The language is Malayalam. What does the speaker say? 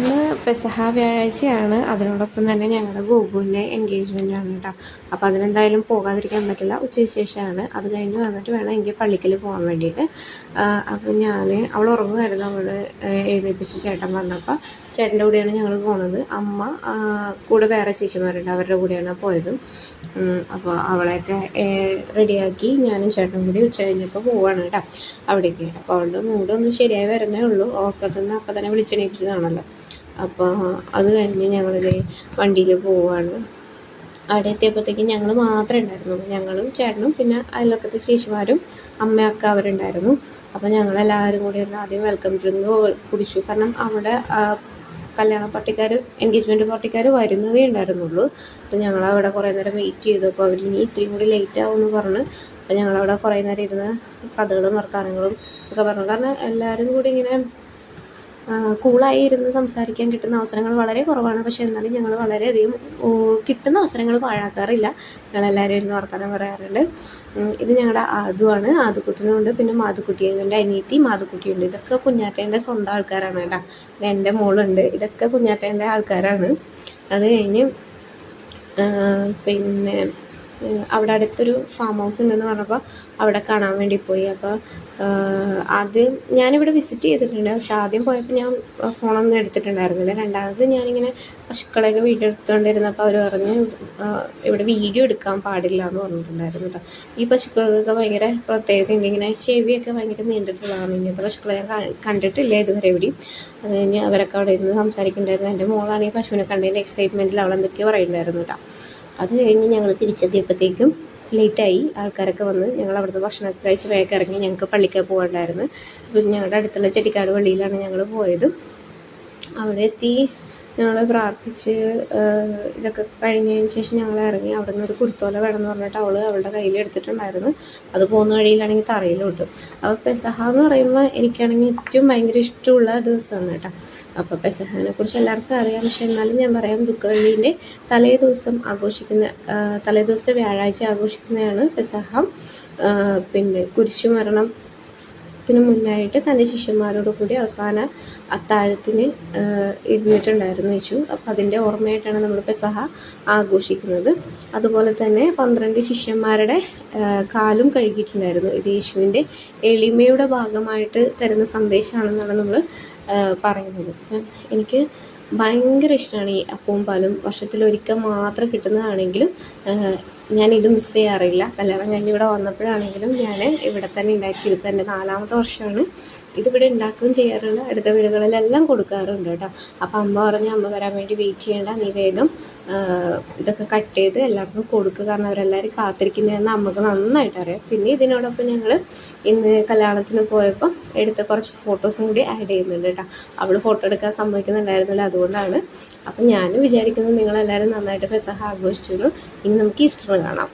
ഇന്ന് പെസഹ വ്യാഴാഴ്ചയാണ്. അതിനോടൊപ്പം തന്നെ ഞങ്ങളുടെ ഗോകുവിന്റെ എൻഗേജ്മെന്റ് ആണ് കേട്ടോ അപ്പോൾ അതിനെന്തായാലും പോകാതിരിക്കാൻ പറ്റില്ല. ഉച്ചയ്ക്ക് ശേഷമാണ് അത് കഴിഞ്ഞ് വന്നിട്ട് വേണം എനിക്ക് പള്ളിക്കൽ പോകാൻ വേണ്ടിയിട്ട്. അപ്പോൾ ഞാൻ അവൾ ഉറങ്ങുമായിരുന്നു അവൾ ഏകദേശിച്ച് ചേട്ടൻ വന്നപ്പോൾ ചേട്ടന്റെ കൂടെയാണ് ഞങ്ങൾ പോണത്. അമ്മ കൂടെ വേറെ ചേച്ചിമാരുണ്ട്. അവരുടെ കൂടെയാണ് പോയത്. അപ്പോൾ അവളെയൊക്കെ റെഡിയാക്കി ഞാനും ചേട്ടനും കൂടി ഉച്ച കഴിഞ്ഞപ്പോൾ പോവാണ് കേട്ടോ അവിടേക്ക്. അപ്പോൾ അവളുടെ മൂഡൊന്നും ശരിയായി വരുന്നേ ഉള്ളൂ. ഓർക്കത്തുനിന്ന് അപ്പം തന്നെ വിളിച്ചെണീപ്പിച്ചതാണല്ലോ. അപ്പോൾ അത് കഴിഞ്ഞ് ഞങ്ങളിത് വണ്ടിയിൽ പോവാണ്. അവിടെ എത്തിയപ്പോഴത്തേക്കും ഞങ്ങൾ മാത്രമേ ഉണ്ടായിരുന്നുള്ളൂ. ഞങ്ങളും ചേട്ടനും പിന്നെ അയൽവക്കത്തെ ചേച്ചിമാരും അമ്മയൊക്കെ അവരുണ്ടായിരുന്നു. അപ്പോൾ ഞങ്ങളെല്ലാവരും കൂടി ഇരുന്ന് ആദ്യം വെൽക്കം ഡ്രിങ്ക് കുടിച്ചു. കാരണം അവിടെ കല്യാണ പാർട്ടിക്കാർ എൻഗേജ്മെന്റ് പാർട്ടിക്കാർ വരുന്നതേ ഉണ്ടായിരുന്നുള്ളൂ. അപ്പോൾ ഞങ്ങൾ അവിടെ കുറേ നേരം വെയിറ്റ് ചെയ്തു. അപ്പോൾ അവർ ഇനി ഇത്രയും കൂടി ലേറ്റ് ആവുമെന്ന് പറഞ്ഞ്. അപ്പോൾ ഞങ്ങളവിടെ കുറേ നേരം ഇരുന്ന് കഥകളും വർത്തമാനങ്ങളും ഒക്കെ പറഞ്ഞു. കാരണം എല്ലാവരും കൂടി ഇങ്ങനെ കൂളായി ഇരുന്ന് സംസാരിക്കാൻ കിട്ടുന്ന അവസരങ്ങൾ വളരെ കുറവാണ്. പക്ഷേ എന്നാലും ഞങ്ങൾ വളരെയധികം കിട്ടുന്ന അവസരങ്ങൾ പാഴാക്കാറില്ല. ഞങ്ങളെല്ലാവരും ഇരുന്ന് വർത്തമാനം പറയാറുണ്ട്. ഇത് ഞങ്ങളുടെ ആദുവാണ് ആദുക്കുട്ടനുണ്ട് പിന്നെ മാതുക്കുട്ടി എന്റെ അനിയത്തി മാതുക്കുട്ടിയുണ്ട്. ഇതൊക്കെ കുഞ്ഞാറ്റേന്റെ സ്വന്തം ആൾക്കാരാണ് കേട്ടോ. പിന്നെ എന്റെ മോളുണ്ട്. ഇതൊക്കെ കുഞ്ഞാറ്റേന്റെ ആൾക്കാരാണ്. അത് കഴിഞ്ഞ് പിന്നെ അവിടെ അടുത്തൊരു ഫാം ഹൗസ് ഉണ്ടെന്ന് പറഞ്ഞപ്പോൾ അവിടെ കാണാൻ വേണ്ടി പോയി. അപ്പോൾ ആദ്യം ഞാനിവിടെ വിസിറ്റ് ചെയ്തിട്ടുണ്ട്. പക്ഷെ ആദ്യം പോയപ്പോൾ ഞാൻ ഫോണൊന്നും എടുത്തിട്ടുണ്ടായിരുന്നില്ല. രണ്ടാമത് ഞാനിങ്ങനെ പശുക്കളെയൊക്കെ വീഡിയോ എടുത്തുകൊണ്ടിരുന്നപ്പോൾ അവർ പറഞ്ഞ് ഇവിടെ വീഡിയോ എടുക്കാൻ പാടില്ല എന്ന് പറഞ്ഞിട്ടുണ്ടായിരുന്നു കേട്ടോ ഈ പശുക്കൾക്കൊക്കെ ഭയങ്കര പ്രത്യേകതയുണ്ട് ഇങ്ങനെ ചെവിയൊക്കെ ഭയങ്കര നീണ്ടിട്ടുള്ളതാണ്. ഇങ്ങനത്തെ പശുക്കളെ ഞാൻ കണ്ടിട്ടില്ല ഇതുവരെ എവിടെയും. അത് കഴിഞ്ഞ് അവരൊക്കെ അവിടെ ഇരുന്ന് സംസാരിക്കുന്നുണ്ടായിരുന്നു. എന്റെ ഈ പശുവിനെ കണ്ടതിന്റെ എക്സൈറ്റ്മെന്റിൽ അവളെന്തൊക്കെയോ പറയുന്നുണ്ടായിരുന്നു കേട്ടോ അത് കഴിഞ്ഞ് ഞങ്ങൾ തിരിച്ചെത്തിയപ്പോഴത്തേക്കും ലേറ്റായി ആൾക്കാരൊക്കെ വന്ന് ഞങ്ങൾ അവിടുന്ന് ഭക്ഷണമൊക്കെ കഴിച്ച് വേഗം ഇറങ്ങി ഞങ്ങൾക്ക് പള്ളിക്ക് പോകണ്ടായിരുന്നു. അപ്പം ഞങ്ങളുടെ അടുത്തുള്ള ചെട്ടിക്കാട് പള്ളിയിലാണ് ഞങ്ങൾ പോയത്. അവിടെ എത്തി ഞങ്ങൾ പ്രാർത്ഥിച്ച് ഇതൊക്കെ കഴിഞ്ഞതിന് ശേഷം ഞങ്ങൾ ഇറങ്ങി അവിടെ നിന്ന് ഒരു കുരുത്തോല വേണമെന്ന് പറഞ്ഞിട്ട് അവൾ അവളുടെ കയ്യിൽ എടുത്തിട്ടുണ്ടായിരുന്നു. അത് പോകുന്ന വഴിയിലാണെങ്കിൽ തറയിലോട്ട് അപ്പോൾ പെസഹ എന്ന് പറയുമ്പോൾ എനിക്കാണെങ്കിൽ ഏറ്റവും ഭയങ്കര ഇഷ്ടമുള്ള ദിവസമാണ് കേട്ടോ. അപ്പോൾ പെസഹാനെ കുറിച്ച് എല്ലാവർക്കും അറിയാം. പക്ഷെ എന്നാലും ഞാൻ പറയാം ദുഃഖവള്ളീന്റെ തലേ ദിവസം ആഘോഷിക്കുന്ന തലേ ദിവസത്തെ വ്യാഴാഴ്ച ആഘോഷിക്കുന്നതാണ് പെസഹ. പിന്നെ കുരിശുമരണം ത്തിന് മുന്നായിട്ട് തന്റെ ശിഷ്യന്മാരോട് കൂടി അവസാന അത്താഴത്തിന് ഇരുന്നിട്ടുണ്ടായിരുന്നു യേശു. അപ്പം അതിന്റെ ഓർമ്മയായിട്ടാണ് നമ്മൾ പെസഹ ആഘോഷിക്കുന്നത്. അതുപോലെ തന്നെ പന്ത്രണ്ട് ശിഷ്യന്മാരുടെ കാലും കഴുകിയിട്ടുണ്ടായിരുന്നു. ഇത് യേശുവിന്റെ എളിമയുടെ ഭാഗമായിട്ട് തരുന്ന സന്ദേശമാണെന്നാണ് നമ്മൾ പറയുന്നത്. എനിക്ക് ഭയങ്കര ഇഷ്ടമാണ് ഈ അപ്പവും പാലും. വർഷത്തിൽ വർഷത്തിലൊരിക്കൽ മാത്രം കിട്ടുന്നതാണെങ്കിലും ഞാൻ ഇത് മിസ് ചെയ്യാറില്ല. കല്യാണം കഴിഞ്ഞ് ഇവിടെ വന്നപ്പോഴാണെങ്കിലും ഞാൻ ഇവിടെ തന്നെ ഉണ്ടാക്കി ഇപ്പം എന്റെ നാലാമത്തെ വർഷമാണ്. ഇതിവിടെ ഉണ്ടാക്കുകയും ചെയ്യാറുണ്ട്. അടുത്ത വീടുകളിലെല്ലാം കൊടുക്കാറുണ്ട് കേട്ടോ. അപ്പം അമ്മ പറഞ്ഞ് അമ്മ വരാൻ വേണ്ടി വെയിറ്റ് ചെയ്യേണ്ട നീ വേഗം ഇതൊക്കെ കട്ട് ചെയ്ത് എല്ലാവർക്കും കൊടുക്കുക കാരണം അവരെല്ലാവരും കാത്തിരിക്കുന്നതെന്ന് നമുക്ക് നന്നായിട്ട് അറിയാം. പിന്നെ ഇതിനോടൊപ്പം ഞങ്ങൾ ഇന്ന് കല്യാണത്തിന് പോയപ്പോൾ എടുത്ത കുറച്ച് ഫോട്ടോസും കൂടി ആഡ് ചെയ്യുന്നുണ്ട് കേട്ടോ അവൾ ഫോട്ടോ എടുക്കാൻ സമ്മതിക്കുന്നുണ്ടായിരുന്നില്ല അതുകൊണ്ടാണ്. അപ്പം ഞാനും വിചാരിക്കുന്നത് നിങ്ങളെല്ലാവരും നന്നായിട്ട് പെസഹ ആഘോഷിച്ചു ഇനി നമുക്ക് ഈസ്റ്റർ കാണാം.